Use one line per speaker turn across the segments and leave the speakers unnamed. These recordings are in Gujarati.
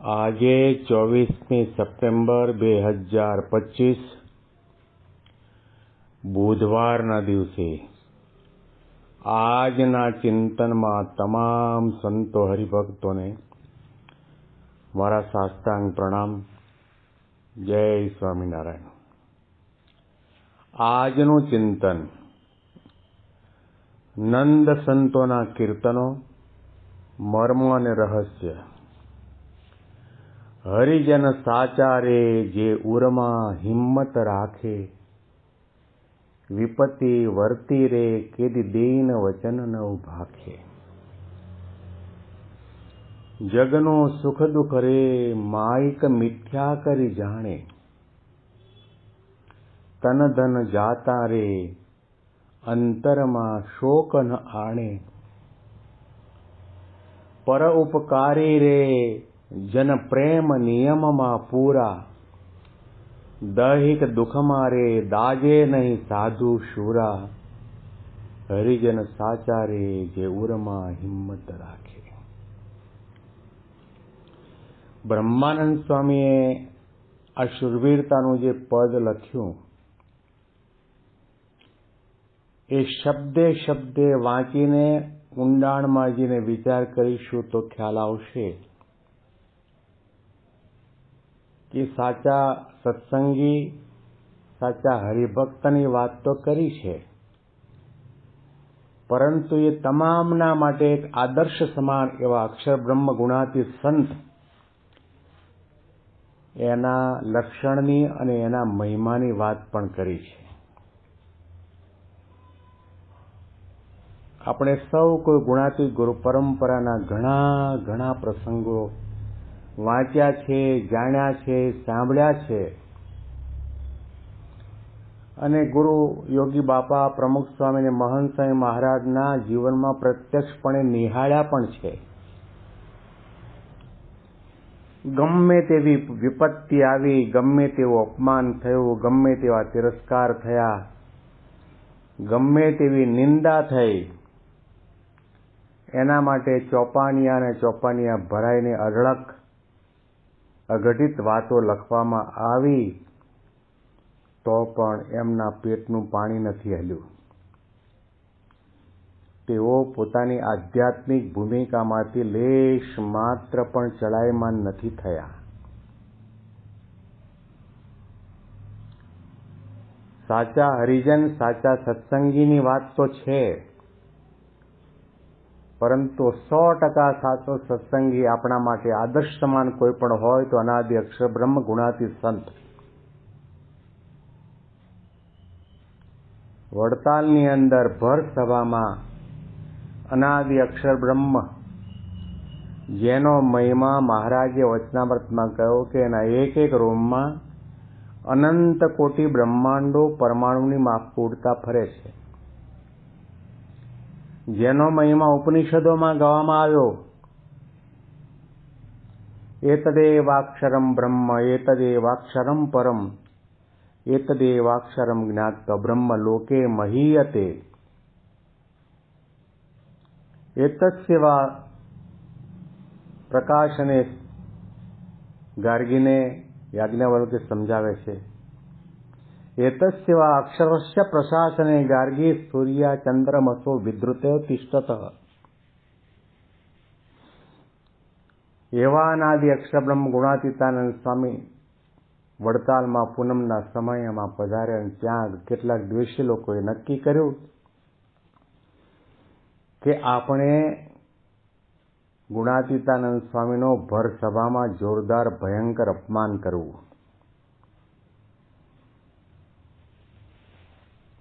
આજે ચોવીસમી સપ્ટેમ્બર બે હજાર પચીસ બુધવારના દિવસે આજના ચિંતનમાં તમામ સંતો હરિભક્તોને મારા સાષ્ટાંગ પ્રણામ જય સ્વામિનારાયણ આજનું ચિંતન નંદ સંતોના કીર્તનો મર્મ અને રહસ્ય હરિજન સાચારે જે ઉરમાં હિંમત રાખે, વિપત્તિ વર્તી રે કેદી દેન વચન ન ભાખે. જગનો સુખ દુઃખ રે માઇક મિથ્યા કરી જાણે. તન ધન જાતા રે અંતરમાં શોક ન આણે. પર ઉપકારી રે જન પ્રેમ નિયમમાં પૂરા દૈહિક દુઃખમાં રે દાજે નહીં સાધુ શુરા હરિજન સાચા રે જે ઉરમાં હિંમત રાખે બ્રહ્માનંદ સ્વામીએ આ શુરવીરતાનું જે પદ લખ્યું એ શબ્દે શબ્દે વાંચીને, ઊંડાણમાં જઈને વિચાર કરીશું તો ખ્યાલ આવશે. કે સાચા સત્સંગી, સાચા હરિભક્તની વાત તો કરી છે. પરંતુ એ તમામના માટે એક આદર્શ સમાન એવા અક્ષર બ્રહ્મ ગુણાતી સંત એના લક્ષણની અને એના મહિમાની વાત પણ કરી છે. આપણે સૌ કોઈ ગુણાતી ગુરુ પરંપરાના ઘણા ઘણા પ્રસંગો વાંચ્યા છે, જાણ્યા છે, સાંભળ્યા છે. અને ગુરુ યોગી બાપા, પ્રમુખ સ્વામી અને મહંત સ્વામી મહારાજના જીવનમાં પ્રત્યક્ષપણે નિહાળ્યા પણ છે. ગમે તેવી વિપત્તિ આવી, ગમે તેવું અપમાન થયું, ગમે તેવા તિરસ્કાર થયા, ગમે તેવી નિંદા થઈ, એના માટે ચોપાનિયા અને ચોપાનિયા ભરાઈને અઢળક અઘટિત વાતો લખવામાં આવી તો પણ એમના પેટનું પાણી નથી હલ્યું. તેઓ પોતાની આધ્યાત્મિક ભૂમિકામાંથી લેશ માત્ર પણ ચડાયમાન નથી થયા. સાચા હરિજન, સાચા સત્સંગીની વાત તો છે. પરંતુ સો ટકા સાચો સત્સંગી આપણા માટે આદર્શ સમાન કોઈ પણ હોય તો અનાદિ અક્ષર બ્રહ્મ ગુણાતી સંત. વડતાલની અંદર ભર સભામાં અનાદિ અક્ષર બ્રહ્મ, જેનો મહિમા મહારાજે વચનામૃતમાં કહ્યો કે એના એક એક રૂમમાં અનંત કોટી બ્રહ્માંડો પરમાણુની માપ ઉડતા ફરે છે. જેનો મહિમા ઉપનિષદોમાં ગાવામાં આવ્યો. એતદેવાક્ષરમ બ્રહ્મ, એતદેવાક્ષરમ પરમ, એતદેવાક્ષરમ જ્ઞાત બ્રહ્મ લોકે મહીયતે. એતસ્યવા પ્રકાશને ગાર્ગીને યાજ્ઞાવલ્કે સમજાવે છે. અક્ષરસ્ય પ્રશાસને ગાર્ગી સૂર્ય ચંદ્રમસો વિદ્રુત તિષ્ઠત એવાનાદિ અક્ષરબ્રહ્મ ગુણાતીતાનંદ સ્વામી વડતાલમાં પૂનમના સમયમાં પધાર્યા અને ત્યાં કેટલાક દ્વેષી લોકોએ નક્કી કર્યું કે આપણે ગુણાતીતાનંદ સ્વામીનો ભર સભામાં જોરદાર ભયંકર અપમાન કરવું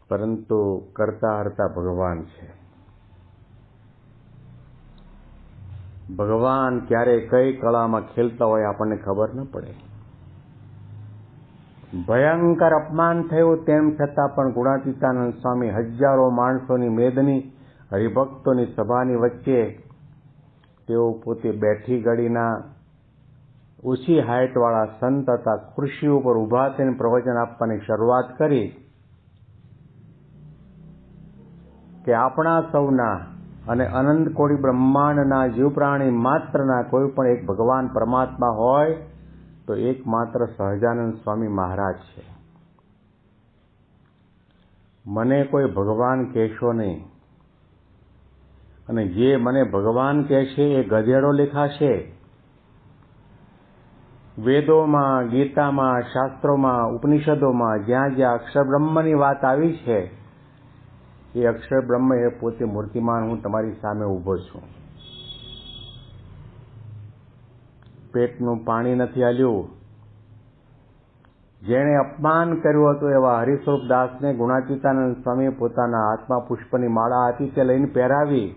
પરંતુ કરતા હરતા ભગવાન છે. ભગવાન ક્યારે કઈ કળામાં ખેલતા હોય આપણને ખબર ન પડે. ભયંકર અપમાન થયું તેમ છતાં પણ ગુણાતીતાનંદ સ્વામી હજારો માણસોની મેદની, હરિભક્તોની સભાની વચ્ચે તેઓ પોતે બેઠી ગળીના ઓછી હાઇટવાળા સંત હતા ખુરશી ઉપર ઊભા થઈને પ્રવચન આપવાની શરૂઆત કરી. કે આપણા સૌના અને અનંત કોટી બ્રહ્માંડના જીવ પ્રાણી માત્રના કોઈ પણ એક ભગવાન પરમાત્મા હોય, તો એકમાત્ર સહજાનંદ સ્વામી મહારાજ છે. મને કોઈ ભગવાન કહેશો નહીં. અને જે મને ભગવાન કહેશે એ ગધેડો લેખાશે. વેદોમાં, ગીતામાં, શાસ્ત્રોમાં, ઉપનિષદોમાં જ્યાં જ્યાં અક્ષર બ્રહ્મની વાત આવી છે એ અક્ષર બ્રહ્મ એ પોતે મૂર્તિમાન, હું તમારી સામે ઊભો છું. પેટનું પાણી નથી હાલ્યું. જેણે અપમાન કર્યું હતું એવા હરિસ્વરૂપ દાસને ગુણાતીતાનંદ સ્વામી પોતાના હાથમાં પુષ્પની માળા હતી તે લઈને પહેરાવી.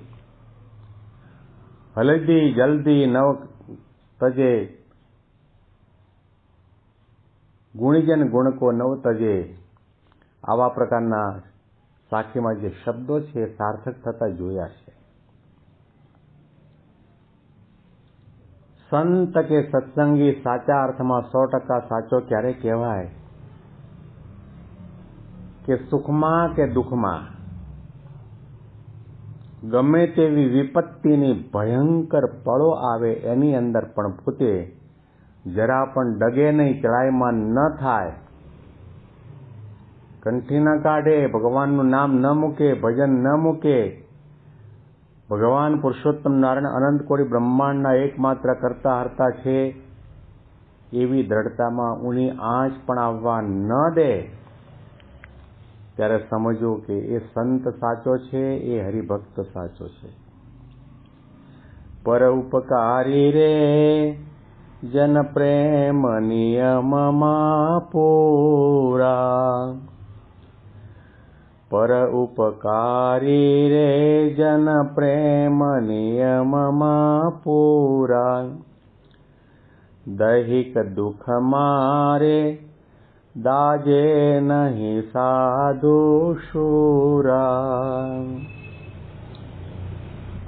હલદી જલ્દી નવ તજે, ગુણીજન ગુણકો નવ તજે, આવા પ્રકારના સાખીમાં જે શબ્દો છે એ સાર્થક થતા જોયા છે. સંત કે સત્સંગી સાચા અર્થમાં સો ટકા સાચો ક્યારે કહેવાય? કે સુખમાં કે દુઃખમાં? ગમે તેવી વિપત્તિની ભયંકર પળો આવે એની અંદર પણ પોતે જરા પણ ડગે નહીં, ચડાઈમાં ન થાય કંઠી ન કાઢે, ભગવાનનું નામ ન મૂકે, ભજન ન મૂકે. ભગવાન પુરુષોત્તમ નારાયણ અનંત કોળી બ્રહ્માંડના એકમાત્ર કરતા હરતા છે. એવી દ્રઢતામાં ઊની આંચ પણ આવવા ન દે. ત્યારે સમજો કે એ સંત સાચો છે, એ હરિભક્ત સાચો છે. પર ઉપકારી રે, જન પ્રેમ નિયમમાં પૂરા. પર ઉપકારી રે જન પ્રેમ નિયમમાં પૂરા દૈહિક દુઃખ મારે દાજે નહીં સાધુ શુરા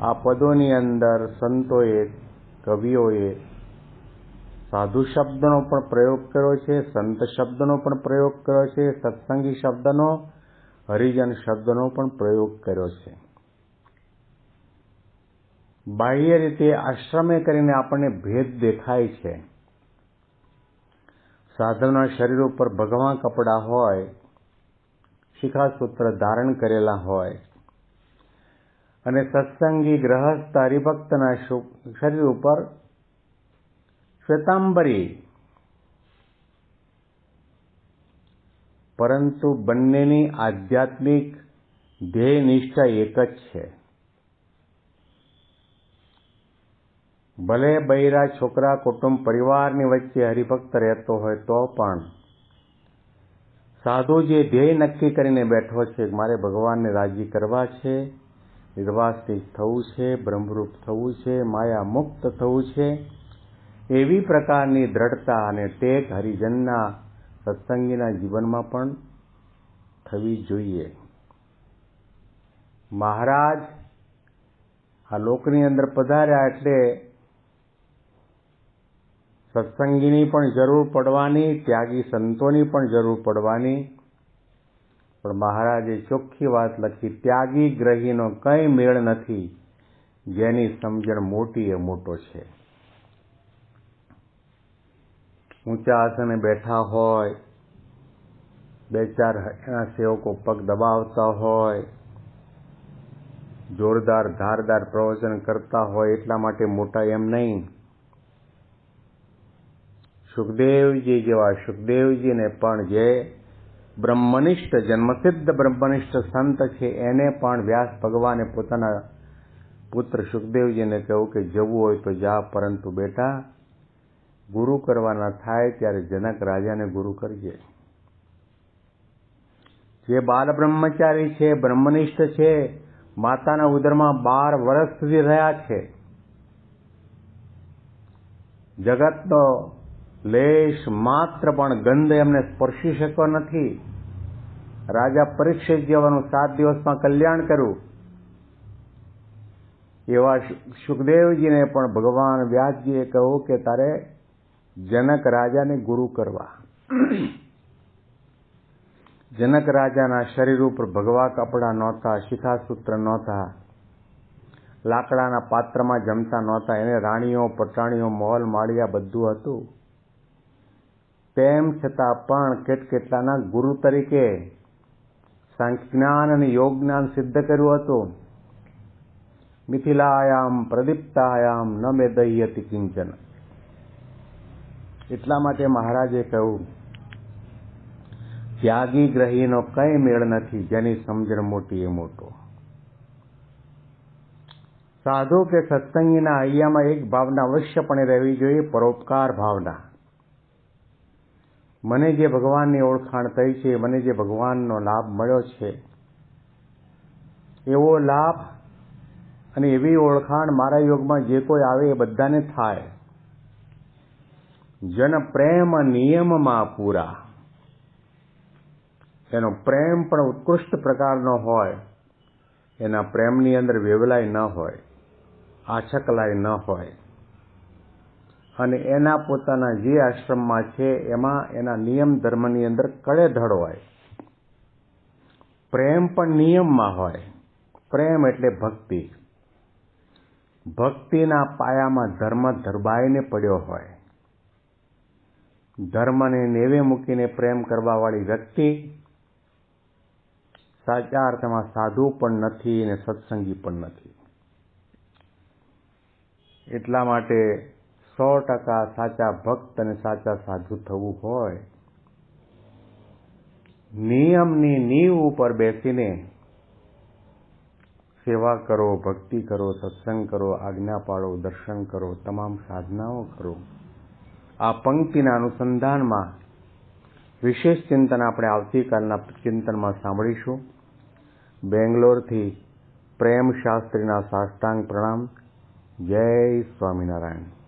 આ પદોની અંદર સંતોએ, કવિઓએ સાધુ શબ્દનો પણ પ્રયોગ કર્યો છે, સંત શબ્દનો પણ પ્રયોગ કર્યો છે, સત્સંગી શબ્દનો હરિજન શબ્દનો પણ પ્રયોગ કર્યો છે. બાહ્ય રીતે આશ્રમે કરીને આપણને ભેદ દેખાય છે. સાધુના શરીર ઉપર ભગવાન કપડાં હોય શિખાસૂત્ર ધારણ કરેલા હોય, અને સત્સંગી ગ્રહસ્થ હરિભક્તના શરીર ઉપર શ્વેતાંબરી પરંતુ બંનેની આધ્યાત્મિક ધ્યેય નિષ્ઠા એક જ છે. ભલે બૈરા છોકરા કુટુંબ પરિવારની વચ્ચે હરિભક્ત રહેતો હોય તો પણ સાધુ જે ધ્યેય નક્કી કરીને બેઠો છે મારે ભગવાનને રાજી કરવા છે, નિર્વાસિત થવું છે, બ્રહ્મરૂપ થવું છે, માયા મુક્ત થવું છે, એવી પ્રકારની દ્રઢતા અને ટેક હરિજનના સત્સંગીના જીવનમાં પણ થવી જોઈએ. મહારાજ આ લોકની અંદર પધાર્યા એટલે સત્સંગીની પણ જરૂર પડવાની, ત્યાગી સંતોની પણ જરૂર પડવાની. પણ મહારાજે ચોખ્ખી વાત લખી, ત્યાગી ગ્રહીનો કંઈ મેળ નથી, જેની સમજણ મોટી એ મોટો છે. ઊંચા આસને બેઠા હોય, બે ચાર એના સેવકો પગ દબાવતા હોય, જોરદાર, ધારદાર પ્રવચન કરતા હોય એટલા માટે મોટા એમ નહીં. સુખદેવજી જેવા સુખદેવજીને પણ જે બ્રહ્મનિષ્ઠ જન્મસિદ્ધ બ્રહ્મનિષ્ઠ સંત છે, એને પણ વ્યાસ ભગવાને પોતાના પુત્ર સુખદેવજીને કહ્યું કે જવું હોય તો જા, પરંતુ બેટા ગુરુ કરવાના થાય ત્યારે જનક રાજાને ગુરુ કરજે જે બાલ બ્રહ્મચારી છે, બ્રહ્મનિષ્ઠ છે, માતાના ઉદરમાં બાર વર્ષ સુધી રહ્યા છે, જગતનો લેશ માત્ર પણ ગંધ એમને સ્પર્શી શક્યો નથી. રાજા પરીક્ષિત જેવાનું સાત દિવસમાં કલ્યાણ કર્યું. એવા સુખદેવજીને પણ ભગવાન વ્યાસજીએ કહ્યું કે તારે જનક રાજાને ગુરુ કરવા. જનક રાજાના શરીર ઉપર ભગવા કપડાં નહોતા, શિખાસૂત્ર નહોતા, લાકડાના પાત્રમાં જમતા નહોતા, એને રાણીઓ પટાણીઓ મહોલ, માળિયા બધું હતું. તેમ છતાં પણ કેટકેટલાના ગુરુ તરીકે જ્ઞાન અને યોગ જ્ઞાન સિદ્ધ કર્યું હતું. મિથિલાયામ, પ્રદીપ્તાયામ, ન મેદહ્યતિ કિંચન. એટલા માટે મહારાજે કહ્યું, ત્યાગી ગ્રહીનો કઈ મેળ નથી, જેની સમજણ મોટી એ મોટો. સાધુ કે સત્સંગીના અહીંયામાં એક ભાવના અવશ્યપણે રહેવી જોઈએ, પરોપકાર ભાવના. મને જે ભગવાનની ઓળખાણ થઈ છે, મને જે ભગવાનનો લાભ મળ્યો છે, એવો લાભ અને એવી ઓળખાણ મારા યોગમાં જે કોઈ આવે એ બધાને થાય. જન પ્રેમ નિયમમાં પૂરા. એનો પ્રેમ પણ ઉત્કૃષ્ટ પ્રકારનો હોય, એના પ્રેમની અંદર વેવલાય ન હોય, આછકલાય ન હોય. અને એના પોતાના જે આશ્રમમાં છે, એમાં એના નિયમ ધર્મની અંદર કળેધડ હોય. પ્રેમ પણ નિયમમાં હોય. પ્રેમ એટલે ભક્તિ. ભક્તિના પાયામાં ધર્મ ધરબાઈને પડ્યો હોય. ધર્મને નેવે મૂકીને પ્રેમ કરવાવાળી વ્યક્તિ સાચા અર્થમાં સાધુ પણ નથી અને સત્સંગી પણ નથી. એટલા માટે સો ટકા સાચા ભક્ત અને સાચા સાધુ થવું હોય. નિયમની નીવ ઉપર બેસીને સેવા કરો, ભક્તિ કરો, સત્સંગ કરો, આજ્ઞા પાડો દર્શન કરો, તમામ સાધનાઓ કરો. આ પંક્તિના અનુસંધાનમાં વિશેષ ચિંતન આપણે આવતીકાલના ચિંતનમાં સાંભળીશું. બેંગ્લોરથી પ્રેમ શાસ્ત્રીના સાષ્ટાંગ પ્રણામ. જય સ્વામિનારાયણ.